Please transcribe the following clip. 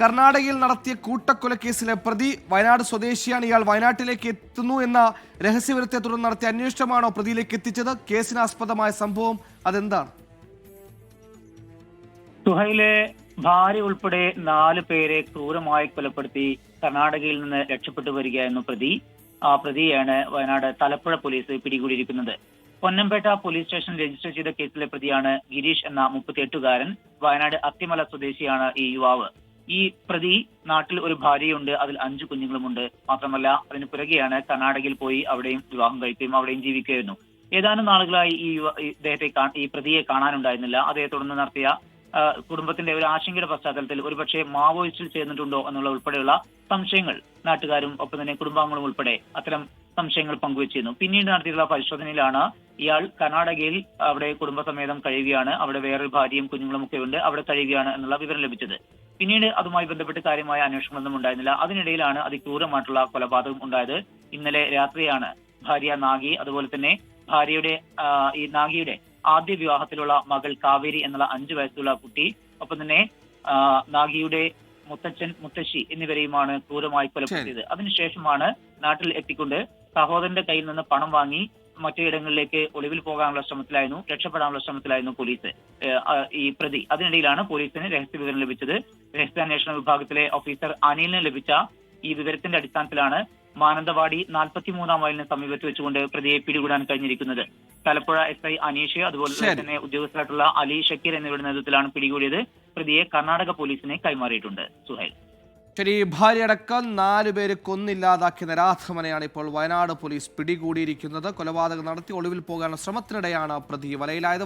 കർണാടകയിൽ നടത്തിയ കൂട്ടക്കൊലക്കേസിലെ പ്രതി വയനാട് സ്വദേശിയാണ്. ഇയാൾ വയനാട്ടിലേക്ക് എത്തുന്നു എന്ന രഹസ്യവിവരത്തെ തുടർന്ന് നടത്തിയ അന്വേഷണമാണോ പ്രതിയിലേക്ക് എത്തിച്ചത്? കേസിനാസ്പദമായ സംഭവം അതെന്താണ്? സുഹൈലെ ഭാര്യ ഉൾപ്പെടെ നാല് പേരെ ക്രൂരമായി കൊലപ്പെടുത്തി കർണാടകയിൽ നിന്ന് രക്ഷപ്പെട്ടു വരികയായിരുന്നു പ്രതി. ആ പ്രതിയാണ് വയനാട് തലപ്പുഴ പോലീസ് പിടികൂടിയിരിക്കുന്നത്. പൊന്നമ്പേട്ട പോലീസ് സ്റ്റേഷൻ രജിസ്റ്റർ ചെയ്ത കേസിലെ പ്രതിയാണ് ഗിരീഷ് എന്ന മുപ്പത്തിയെട്ടുകാരൻ. വയനാട് അത്തിമല സ്വദേശിയാണ് ഈ യുവാവ്. ഈ പ്രതി നാട്ടിൽ ഒരു ഭാര്യയുണ്ട്. അതിൽ അഞ്ചു കുഞ്ഞുങ്ങളുമുണ്ട്. മാത്രമല്ല അതിന് പുറകെയാണ് കർണാടകയിൽ പോയി അവിടെയും വിവാഹം കഴിക്കുകയും അവിടെയും ജീവിക്കുകയായിരുന്നു. ഏതാനും നാളുകളായി ഈ ഇദ്ദേഹത്തെ ഈ പ്രതിയെ കാണാനുണ്ടായിരുന്നില്ല. അതേ തുടർന്ന് നടത്തിയ കുടുംബത്തിന്റെ ഒരു ആശങ്കയുടെ പശ്ചാത്തലത്തിൽ ഒരുപക്ഷെ മാവോയിസ്റ്റിൽ ചേർന്നിട്ടുണ്ടോ എന്നുള്ള ഉൾപ്പെടെയുള്ള സംശയങ്ങൾ നാട്ടുകാരും ഒപ്പം തന്നെ കുടുംബാംഗങ്ങളും ഉൾപ്പെടെ അത്തരം സംശയങ്ങൾ പങ്കുവച്ചിരുന്നു. പിന്നീട് നടത്തിയിട്ടുള്ള പരിശോധനയിലാണ് ഇയാൾ കർണാടകയിൽ അവിടെ കുടുംബസമേതം കഴിയുകയാണ്. അവിടെ വേറൊരു ഭാര്യയും കുഞ്ഞുങ്ങളും ഒക്കെ ഉണ്ട്. അവിടെ കഴിയുകയാണ് എന്നുള്ള വിവരം ലഭിച്ചത്. പിന്നീട് അതുമായി ബന്ധപ്പെട്ട് കാര്യമായ അന്വേഷണമൊന്നും ഉണ്ടായിരുന്നില്ല. അതിനിടയിലാണ് അതിക്രൂരമായിട്ടുള്ള കൊലപാതകം ഉണ്ടായത്. ഇന്നലെ രാത്രിയാണ് ഭാര്യ നാഗി അതുപോലെ തന്നെ ഭാര്യയുടെ ഈ നാഗിയുടെ ആദ്യ വിവാഹത്തിലുള്ള മകൾ കാവേരി എന്നുള്ള അഞ്ചു വയസ്സുള്ള കുട്ടി ഒപ്പം തന്നെ നാഗിയുടെ മുത്തച്ഛൻ മുത്തശ്ശി എന്നിവരെയുമാണ് ക്രൂരമായി കൊലപ്പെടുത്തിയത്. അതിനുശേഷമാണ് നാട്ടിൽ എത്തിക്കൊണ്ട് സഹോദരന്റെ കയ്യിൽ നിന്ന് പണം വാങ്ങി മറ്റിടങ്ങളിലേക്ക് ഒളിവിൽ പോകാനുള്ള ശ്രമത്തിലായിരുന്നു രക്ഷപ്പെടാനുള്ള ശ്രമത്തിലായിരുന്നു പോലീസ്. ഈ പ്രതി. അതിനിടയിലാണ് പോലീസിന് രഹസ്യ വിവരം ലഭിച്ചത്. രഹസ്യാന്വേഷണ വിഭാഗത്തിലെ ഓഫീസർ അനിലിന് ലഭിച്ച ഈ വിവരത്തിന്റെ അടിസ്ഥാനത്തിലാണ് മാനന്തവാടി നാൽപ്പത്തിമൂന്നാം മൈലിന് സമീപത്ത് വെച്ചുകൊണ്ട് പ്രതിയെ പിടികൂടാൻ കഴിഞ്ഞിരിക്കുന്നത്. തലപ്പുഴ എസ് ഐ അനീഷ് അതുപോലെ തന്നെ ഉദ്യോഗസ്ഥരായിട്ടുള്ള അലി ഷക്കീർ എന്നിവരുടെ നേതൃത്വത്തിലാണ് പിടികൂടിയത്. പ്രതിയെ കർണാടക പോലീസിനെ കൈമാറിയിട്ടുണ്ട്. സുഹൈൽ. ശരി ഭാര്യയടക്കം നാലു പേര് കൊന്നില്ലാതാക്കിയ നരാധമനെയാണ് ഇപ്പോൾ വയനാട് പോലീസ് പിടികൂടിയിരിക്കുന്നത്. കൊലപാതകം നടത്തി ഒളിവിൽ പോകാനുള്ള ശ്രമത്തിനിടെയാണ് പ്രതി വലയിലായത്.